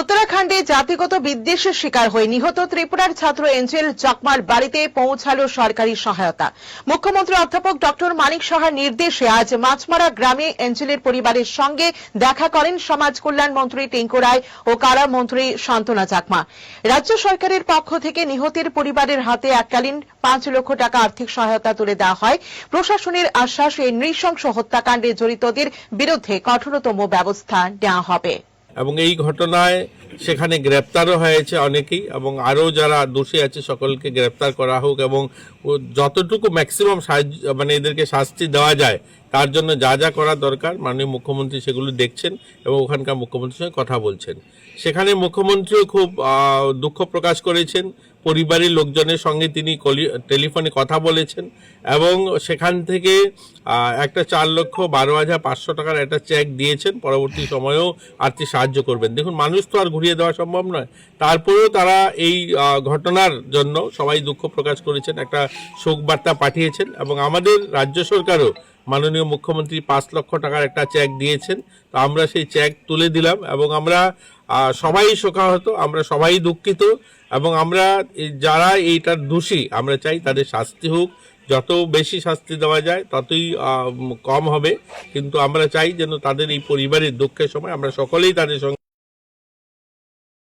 উত্তরাখণ্ডে জাতিগত বিদ্বেষের শিকার হয়ে নিহত ত্রিপুরার ছাত্র এঞ্জেল চাকমার বাড়িতে পৌঁছালো সরকারি সহায়তা। মুখ্যমন্ত্রী অধ্যাপক ডক্টর মানিক সাহার নির্দেশে আজ মাছমারা গ্রামে এঞ্জেলের পরিবারের সঙ্গে দেখা করেন সমাজ কল্যাণ মন্ত্রী টিঙ্কু রায় ও কারা মন্ত্রী শান্তনা চাকমা। রাজ্য সরকারের পক্ষ থেকে নিহতের পরিবারের হাতে এককালীন পাঁচ লক্ষ টাকা আর্থিক সহায়তা তুলে দেওয়া হয়। প্রশাসনের আশ্বাস এই নৃশংস হত্যাকাণ্ডে জড়িতদের বিরুদ্ধে কঠোরতম ব্যবস্থা নেওয়া হবে। এবং এই ঘটনায় সেখানে গ্রেপ্তারও হয়েছে অনেকেই এবং আরও যারা দোষী আছে সকলকে গ্রেপ্তার করা হোক এবং যতটুকু ম্যাক্সিমাম সাহায্য মানে এদেরকে শাস্তি দেওয়া যায় তার জন্য যা যা করা দরকার, মাননীয় মুখ্যমন্ত্রী সেগুলো দেখছেন এবং ওখানকার মুখ্যমন্ত্রীর সঙ্গে কথা বলছেন। সেখানে মুখ্যমন্ত্রীও খুব দুঃখ প্রকাশ করেছেন। পরিবারের লোকজনের সঙ্গে তিনি টেলিফোনে কথা বলেছেন এবং সেখান থেকে একটা চার লক্ষ বারো হাজার পাঁচশো টাকার একটা চেক দিয়েছেন। পরবর্তী সময়েও আর্থিক সাহায্য করবেন। দেখুন, মানুষ তো আর ঘুরিয়ে দেওয়া সম্ভব নয়। তারপরেও তারা এই ঘটনার জন্য সবাই দুঃখ প্রকাশ করেছেন, একটা শোক বার্তা পাঠিয়েছেন এবং আমাদের রাজ্য সরকারও মাননীয় মুখ্যমন্ত্রী পাঁচ লক্ষ টাকার একটা চেক দিয়েছেন। তো আমরা সেই চেক তুলে দিলাম এবং আমরা সবাই শোকাহত, আমরা সবাই দুঃখিত এবং আমরা যারা এইটার দোষী, আমরা চাই তাদের শাস্তি হোক। যত বেশি শাস্তি দেওয়া যায়, ততই কম হবে। কিন্তু আমরা চাই যেন তাদের এই পরিবারের দুঃখের সময় আমরা সকলেই তাদের সঙ্গে